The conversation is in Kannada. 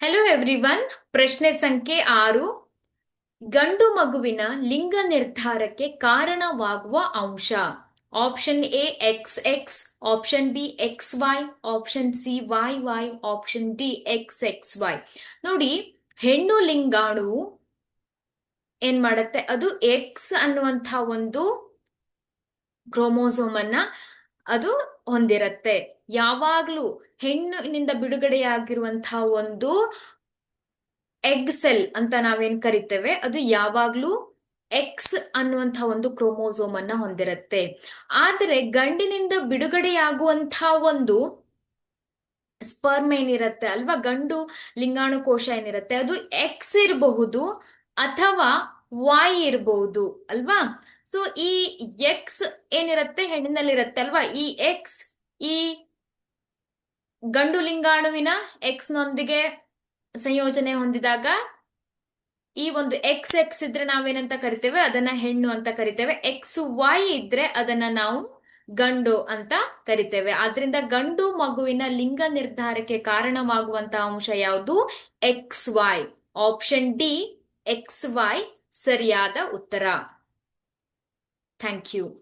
ಹೆಲೋ ಎವ್ರಿವನ್ ಪ್ರಶ್ನೆ ಸಂಖ್ಯೆ ಆರು. ಗಂಡು ಮಗುವಿನ ಲಿಂಗ ನಿರ್ಧಾರಕ್ಕೆ ಕಾರಣವಾಗುವ ಅಂಶ. Option A X X option B X Y option C Y Y option D X X Y ನೋಡಿ, ಹೆಣ್ಣು ಲಿಂಗಾಣು ಏನ್ ಮಾಡತ್ತೆ? ಅದು ಎಕ್ಸ್ ಅನ್ನುವಂಥ ಒಂದು ಕ್ರೋಮೋಸೋಮ್ ಅನ್ನ ಅದು ಹೊಂದಿರತ್ತೆ. ಯಾವಾಗ್ಲೂ ಹೆಣ್ಣಿನಿಂದ ಬಿಡುಗಡೆಯಾಗಿರುವಂತಹ ಒಂದು ಎಗ್ ಸೆಲ್ ಅಂತ ನಾವೇನ್ ಕರಿತೇವೆ, ಅದು ಯಾವಾಗ್ಲೂ ಎಕ್ಸ್ ಅನ್ನುವಂತಹ ಒಂದು ಕ್ರೋಮೋಸೋಮ್ ಅನ್ನ ಹೊಂದಿರತ್ತೆ. ಆದರೆ ಗಂಡಿನಿಂದ ಬಿಡುಗಡೆಯಾಗುವಂತಹ ಒಂದು ಸ್ಪರ್ಮ್ ಏನಿರತ್ತೆ ಅಲ್ವಾ, ಗಂಡು ಲಿಂಗಾಣು ಕೋಶ ಏನಿರತ್ತೆ, ಅದು ಎಕ್ಸ್ ಇರಬಹುದು ಅಥವಾ ವಾಯ್ ಇರಬಹುದು ಅಲ್ವಾ. ಸೊ ಈ ಎಕ್ಸ್ ಏನಿರತ್ತೆ? ಹೆಣ್ಣಿನಲ್ಲಿರತ್ತೆ ಅಲ್ವಾ ಈ ಎಕ್ಸ್ ಈ ಗಂಡು ಲಿಂಗಾಣುವಿನ ಎಕ್ಸ್ ನೊಂದಿಗೆ ಸಂಯೋಜನೆ ಹೊಂದಿದಾಗ, ಈ ಒಂದು ಎಕ್ಸ್ ಎಕ್ಸ್ ಇದ್ರೆ ನಾವೇನಂತ ಕರಿತೇವೆ? ಅದನ್ನ ಹೆಣ್ಣು ಅಂತ ಕರಿತೇವೆ. ಎಕ್ಸ್ ವೈ ಇದ್ರೆ ಅದನ್ನ ನಾವು ಗಂಡು ಅಂತ ಕರಿತೇವೆ. ಆದ್ರಿಂದ ಗಂಡು ಮಗುವಿನ ಲಿಂಗ ನಿರ್ಧಾರಕ್ಕೆ ಕಾರಣವಾಗುವಂತಹ ಅಂಶ ಯಾವುದು? X Y option D X Y ಸರಿಯಾದ ಉತ್ತರ. Thank you.